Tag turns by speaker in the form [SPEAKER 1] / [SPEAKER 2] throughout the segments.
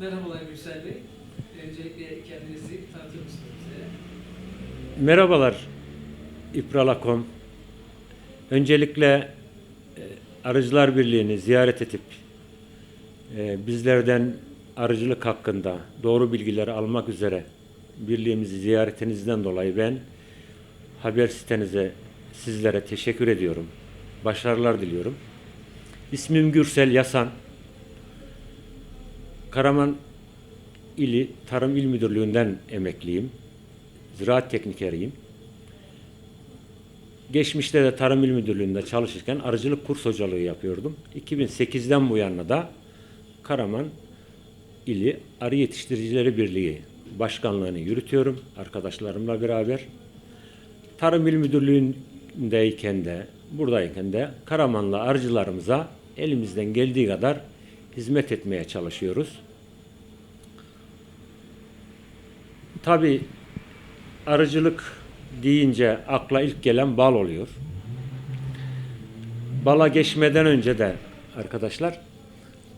[SPEAKER 1] Merhabalar Gürsel Bey. Öncelikle kendinizi tanıtır mısınız bize?
[SPEAKER 2] Merhabalar İpralakom. Öncelikle e, Arıcılar Birliği'ni ziyaret edip e, bizlerden arıcılık hakkında doğru bilgileri almak üzere birliğimizi ziyaretinizden dolayı ben haber sitenize sizlere teşekkür ediyorum. Başarılar diliyorum. İsmim Gürsel Yasan. Karaman İli Tarım İl Müdürlüğü'nden emekliyim. Ziraat teknikeriyim. Geçmişte de Tarım İl Müdürlüğü'nde çalışırken arıcılık kurs hocalığı yapıyordum. 2008'den bu yana da Karaman İli Arı Yetiştiricileri Birliği başkanlığını yürütüyorum arkadaşlarımla beraber. Tarım İl Müdürlüğü'ndeyken de buradayken de Karamanlı arıcılarımıza elimizden geldiği kadar hizmet etmeye çalışıyoruz. Tabii arıcılık deyince akla ilk gelen bal oluyor. Bala geçmeden önce de arkadaşlar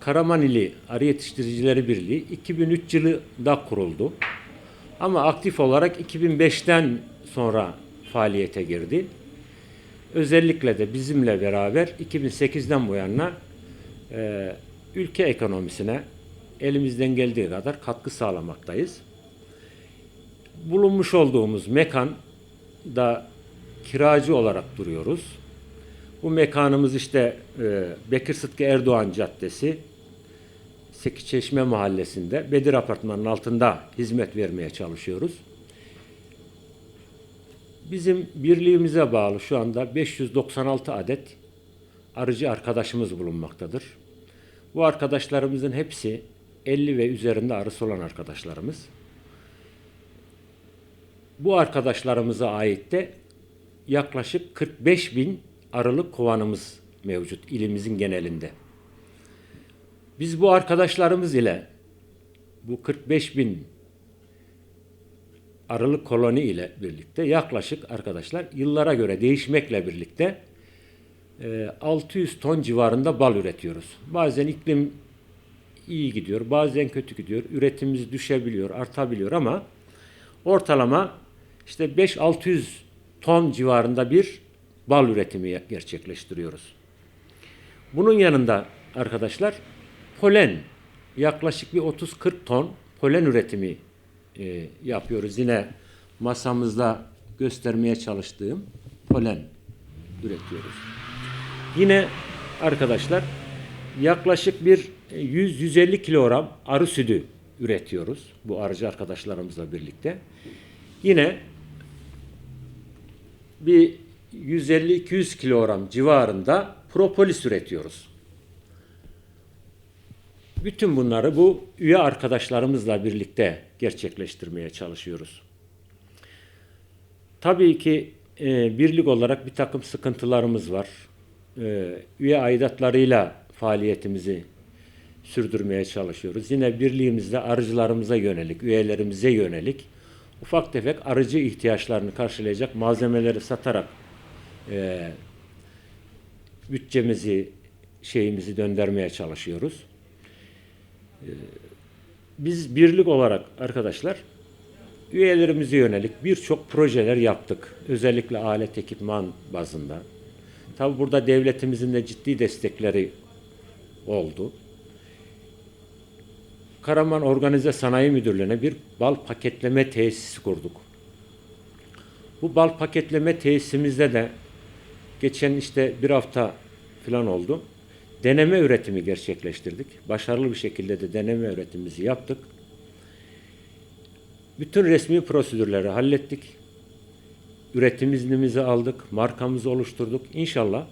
[SPEAKER 2] Karaman İli Arı Yetiştiricileri Birliği 2003 yılında kuruldu. Ama aktif olarak 2005'ten sonra faaliyete girdi. Özellikle de bizimle beraber 2008'den bu yana e, ülke ekonomisine elimizden geldiği kadar katkı sağlamaktayız bulunmuş olduğumuz mekan da kiracı olarak duruyoruz. Bu mekanımız işte e, Bekir Sıtkı Erdoğan Caddesi, Sekiçeşme Mahallesi'nde Bedir Apartmanı'nın altında hizmet vermeye çalışıyoruz. Bizim birliğimize bağlı şu anda 596 adet arıcı arkadaşımız bulunmaktadır. Bu arkadaşlarımızın hepsi 50 ve üzerinde arısı olan arkadaşlarımız. Bu arkadaşlarımıza ait de yaklaşık 45 bin arılık kovanımız mevcut ilimizin genelinde. Biz bu arkadaşlarımız ile bu 45 bin arılık koloni ile birlikte yaklaşık arkadaşlar yıllara göre değişmekle birlikte 600 ton civarında bal üretiyoruz. Bazen iklim iyi gidiyor, bazen kötü gidiyor. Üretimimiz düşebiliyor, artabiliyor ama ortalama işte 5-600 ton civarında bir bal üretimi gerçekleştiriyoruz. Bunun yanında arkadaşlar polen yaklaşık bir 30-40 ton polen üretimi e, yapıyoruz. Yine masamızda göstermeye çalıştığım polen üretiyoruz. Yine arkadaşlar yaklaşık bir 100-150 kilogram arı sütü üretiyoruz bu arıcı arkadaşlarımızla birlikte. Yine bir 150-200 kilogram civarında propolis üretiyoruz. Bütün bunları bu üye arkadaşlarımızla birlikte gerçekleştirmeye çalışıyoruz. Tabii ki e, birlik olarak bir takım sıkıntılarımız var. E, üye aidatlarıyla faaliyetimizi sürdürmeye çalışıyoruz. Yine birliğimizde arıcılarımıza yönelik, üyelerimize yönelik ufak tefek arıcı ihtiyaçlarını karşılayacak malzemeleri satarak e, bütçemizi, şeyimizi döndürmeye çalışıyoruz. E, biz birlik olarak arkadaşlar üyelerimize yönelik birçok projeler yaptık. Özellikle alet ekipman bazında. Tabi burada devletimizin de ciddi destekleri oldu. Karaman Organize Sanayi Müdürlüğü'ne bir bal paketleme tesisi kurduk. Bu bal paketleme tesisimizde de geçen işte bir hafta falan oldu. Deneme üretimi gerçekleştirdik. Başarılı bir şekilde de deneme üretimimizi yaptık. Bütün resmi prosedürleri hallettik. Üretim iznimizi aldık, markamızı oluşturduk. İnşallah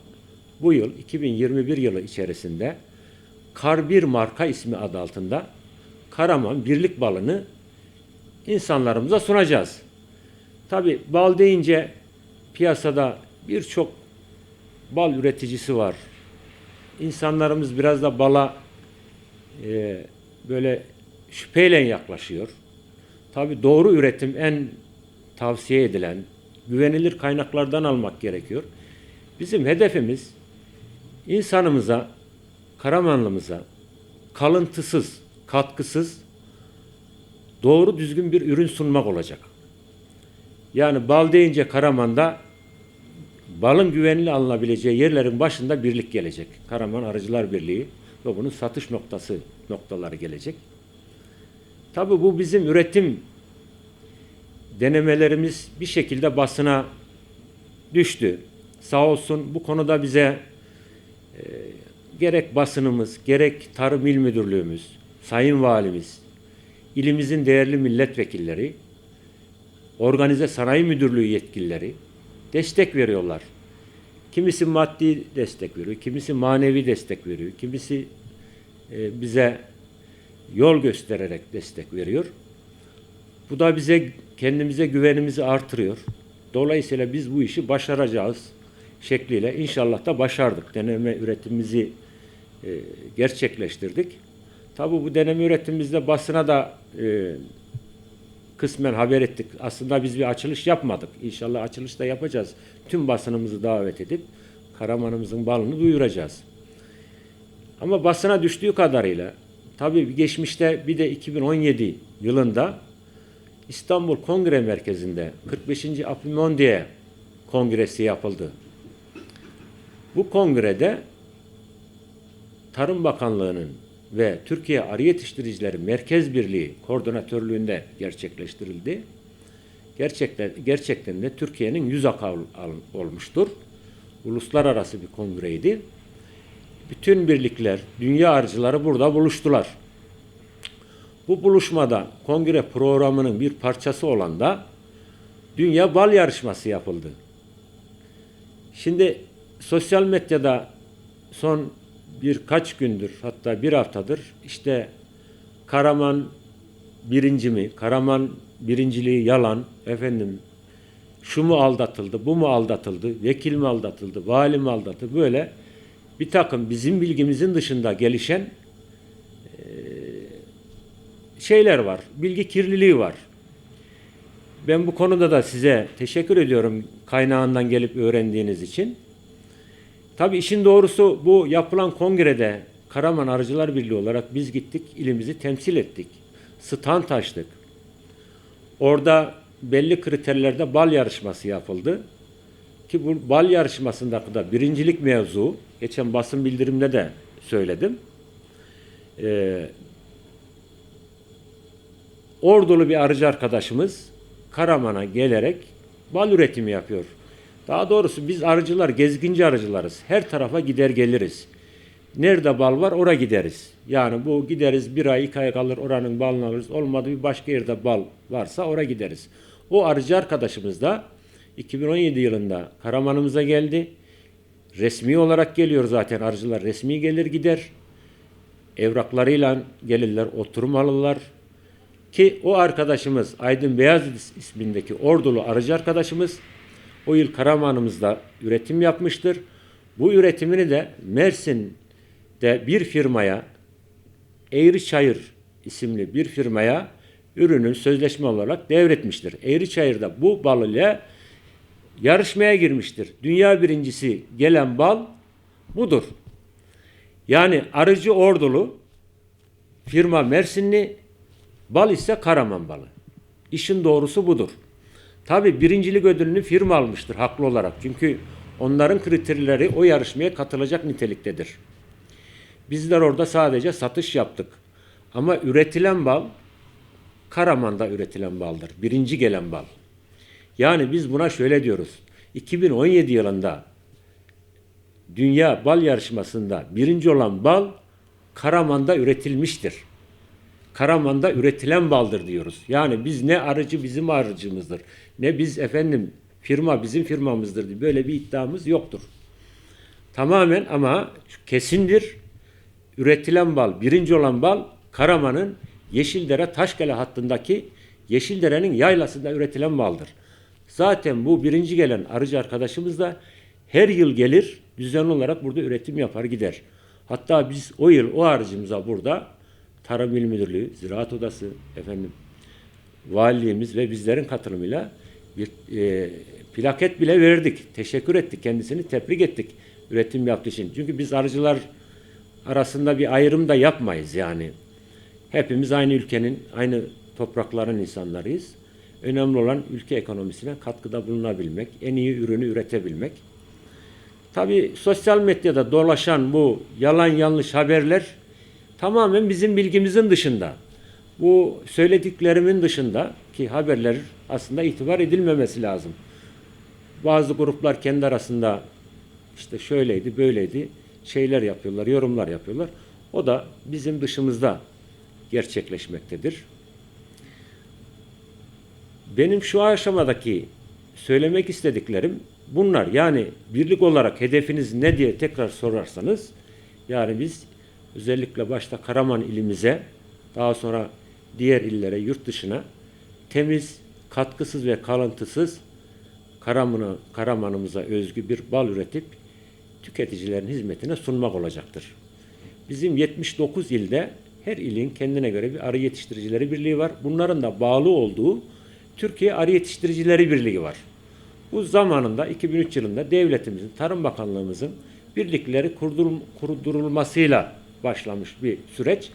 [SPEAKER 2] bu yıl 2021 yılı içerisinde Kar 1 marka ismi adı altında Karaman birlik balını insanlarımıza sunacağız. Tabi bal deyince piyasada birçok bal üreticisi var. İnsanlarımız biraz da bala e, böyle şüpheyle yaklaşıyor. Tabi doğru üretim en tavsiye edilen, güvenilir kaynaklardan almak gerekiyor. Bizim hedefimiz insanımıza, Karamanlımıza kalıntısız, katkısız, doğru düzgün bir ürün sunmak olacak. Yani bal deyince Karaman'da balın güvenli alınabileceği yerlerin başında birlik gelecek. Karaman Arıcılar Birliği ve bunun satış noktası noktaları gelecek. Tabi bu bizim üretim denemelerimiz bir şekilde basına düştü. Sağ olsun bu konuda bize e, gerek basınımız, gerek Tarım İl Müdürlüğümüz, Sayın Valimiz, ilimizin değerli milletvekilleri, Organize Sanayi Müdürlüğü yetkilileri destek veriyorlar. Kimisi maddi destek veriyor, kimisi manevi destek veriyor, kimisi e, bize yol göstererek destek veriyor. Bu da bize kendimize güvenimizi artırıyor. Dolayısıyla biz bu işi başaracağız şekliyle inşallah da başardık. Deneme üretimimizi e, gerçekleştirdik. Tabi bu deneme üretimimizde basına da e, kısmen haber ettik. Aslında biz bir açılış yapmadık. İnşallah açılış da yapacağız. Tüm basınımızı davet edip Karaman'ımızın balını duyuracağız. Ama basına düştüğü kadarıyla tabii geçmişte bir de 2017 yılında İstanbul Kongre Merkezi'nde 45. Apimondiye Kongresi yapıldı. Bu kongrede Tarım Bakanlığı'nın ve Türkiye Arı Yetiştiricileri Merkez Birliği koordinatörlüğünde gerçekleştirildi. Gerçekten, gerçekten de Türkiye'nin yüz al- olmuştur. Uluslararası bir kongreydi. Bütün birlikler, dünya arıcıları burada buluştular. Bu buluşmada kongre programının bir parçası olan da Dünya Bal Yarışması yapıldı. Şimdi sosyal medyada son birkaç gündür hatta bir haftadır işte Karaman birinci mi? Karaman birinciliği yalan. Efendim şu mu aldatıldı, bu mu aldatıldı, vekil mi aldatıldı, vali mi aldatıldı böyle bir takım bizim bilgimizin dışında gelişen şeyler var. Bilgi kirliliği var. Ben bu konuda da size teşekkür ediyorum kaynağından gelip öğrendiğiniz için. Tabii işin doğrusu bu yapılan kongrede Karaman Arıcılar Birliği olarak biz gittik, ilimizi temsil ettik. Stand açtık. Orada belli kriterlerde bal yarışması yapıldı. Ki bu bal yarışmasında da birincilik mevzu, geçen basın bildirimde de söyledim. Ee, Ordulu bir arıcı arkadaşımız Karaman'a gelerek bal üretimi yapıyor. Daha doğrusu biz arıcılar, gezginci arıcılarız. Her tarafa gider geliriz. Nerede bal var oraya gideriz. Yani bu gideriz bir ay iki ay kalır oranın balını alırız. Olmadı bir başka yerde bal varsa oraya gideriz. O arıcı arkadaşımız da 2017 yılında Karaman'ımıza geldi. Resmi olarak geliyor zaten arıcılar resmi gelir gider. Evraklarıyla gelirler oturum alırlar. Ki o arkadaşımız Aydın Beyazıt ismindeki ordulu arıcı arkadaşımız o yıl Karaman'ımızda üretim yapmıştır. Bu üretimini de Mersin'de bir firmaya Eğri Çayır isimli bir firmaya ürünün sözleşme olarak devretmiştir. Eğri Çayır'da bu bal ile yarışmaya girmiştir. Dünya birincisi gelen bal budur. Yani arıcı ordulu firma Mersinli Bal ise Karaman balı. İşin doğrusu budur. Tabi birincilik ödülünü firma almıştır haklı olarak. Çünkü onların kriterleri o yarışmaya katılacak niteliktedir. Bizler orada sadece satış yaptık. Ama üretilen bal Karaman'da üretilen baldır. Birinci gelen bal. Yani biz buna şöyle diyoruz. 2017 yılında Dünya Bal Yarışması'nda birinci olan bal Karaman'da üretilmiştir. Karaman'da üretilen baldır diyoruz. Yani biz ne arıcı bizim arıcımızdır. Ne biz efendim firma bizim firmamızdır diye böyle bir iddiamız yoktur. Tamamen ama kesindir. Üretilen bal, birinci olan bal Karaman'ın Yeşildere Taşkale hattındaki Yeşildere'nin yaylasında üretilen baldır. Zaten bu birinci gelen arıcı arkadaşımız da her yıl gelir düzenli olarak burada üretim yapar gider. Hatta biz o yıl o arıcımıza burada Tarım İl Müdürlüğü, Ziraat Odası, efendim valiliğimiz ve bizlerin katılımıyla bir e, plaket bile verdik. Teşekkür ettik kendisini, tebrik ettik üretim yaptığı için. Çünkü biz arıcılar arasında bir ayrım da yapmayız yani. Hepimiz aynı ülkenin, aynı toprakların insanlarıyız. Önemli olan ülke ekonomisine katkıda bulunabilmek, en iyi ürünü üretebilmek. Tabii sosyal medyada dolaşan bu yalan yanlış haberler tamamen bizim bilgimizin dışında. Bu söylediklerimin dışında ki haberler aslında itibar edilmemesi lazım. Bazı gruplar kendi arasında işte şöyleydi, böyleydi şeyler yapıyorlar, yorumlar yapıyorlar. O da bizim dışımızda gerçekleşmektedir. Benim şu aşamadaki söylemek istediklerim bunlar. Yani birlik olarak hedefiniz ne diye tekrar sorarsanız yani biz özellikle başta Karaman ilimize daha sonra diğer illere, yurt dışına temiz, katkısız ve kalıntısız Karaman'a, Karaman'ımıza özgü bir bal üretip tüketicilerin hizmetine sunmak olacaktır. Bizim 79 ilde her ilin kendine göre bir arı yetiştiricileri birliği var. Bunların da bağlı olduğu Türkiye Arı Yetiştiricileri Birliği var. Bu zamanında 2003 yılında devletimizin, Tarım Bakanlığımızın birlikleri kurdurul- kurdurulmasıyla başlamış bir süreç.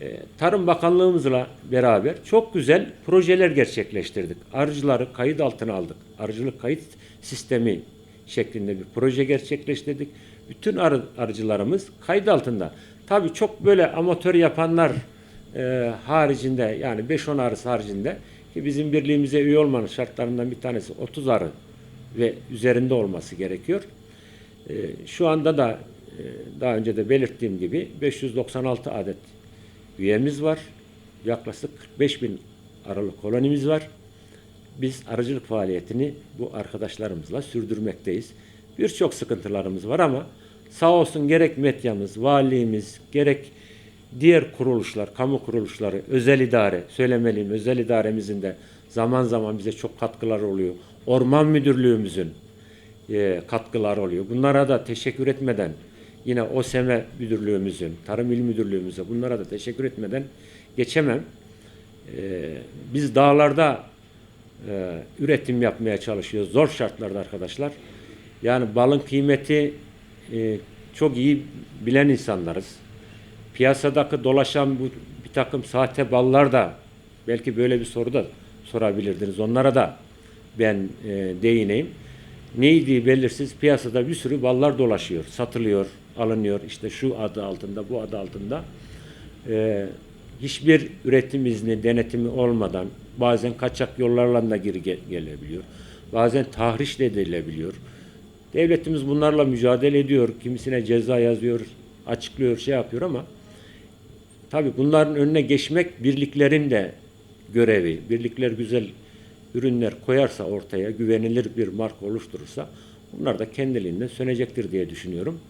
[SPEAKER 2] Ee, Tarım Bakanlığımızla beraber çok güzel projeler gerçekleştirdik. Arıcıları kayıt altına aldık. Arıcılık kayıt sistemi şeklinde bir proje gerçekleştirdik. Bütün arı, arıcılarımız kayıt altında. Tabii çok böyle amatör yapanlar e, haricinde yani 5-10 arısı haricinde ki bizim birliğimize üye olmanın şartlarından bir tanesi 30 arı ve üzerinde olması gerekiyor. E, şu anda da e, daha önce de belirttiğim gibi 596 adet üyemiz var. Yaklaşık 45 bin aralık kolonimiz var. Biz arıcılık faaliyetini bu arkadaşlarımızla sürdürmekteyiz. Birçok sıkıntılarımız var ama sağ olsun gerek medyamız, valiliğimiz, gerek diğer kuruluşlar, kamu kuruluşları, özel idare, söylemeliyim özel idaremizin de zaman zaman bize çok katkıları oluyor. Orman Müdürlüğümüzün e, katkıları oluyor. Bunlara da teşekkür etmeden yine OSEME Müdürlüğümüzün, Tarım İl Müdürlüğümüze bunlara da teşekkür etmeden geçemem. E, biz dağlarda e, üretim yapmaya çalışıyoruz. Zor şartlarda arkadaşlar. Yani balın kıymeti e, çok iyi bilen insanlarız. Piyasadaki dolaşan bu bir takım sahte ballar da belki böyle bir soru da sorabilirdiniz. Onlara da ben e, değineyim. Neydi belirsiz piyasada bir sürü ballar dolaşıyor, satılıyor, alınıyor. İşte şu adı altında, bu adı altında. E, hiçbir üretim izni, denetimi olmadan bazen kaçak yollarla da geri ge- gelebiliyor. Bazen tahriş de edilebiliyor. Devletimiz bunlarla mücadele ediyor. Kimisine ceza yazıyor, açıklıyor, şey yapıyor ama tabii bunların önüne geçmek birliklerin de görevi. Birlikler güzel ürünler koyarsa ortaya, güvenilir bir marka oluşturursa bunlar da kendiliğinden sönecektir diye düşünüyorum.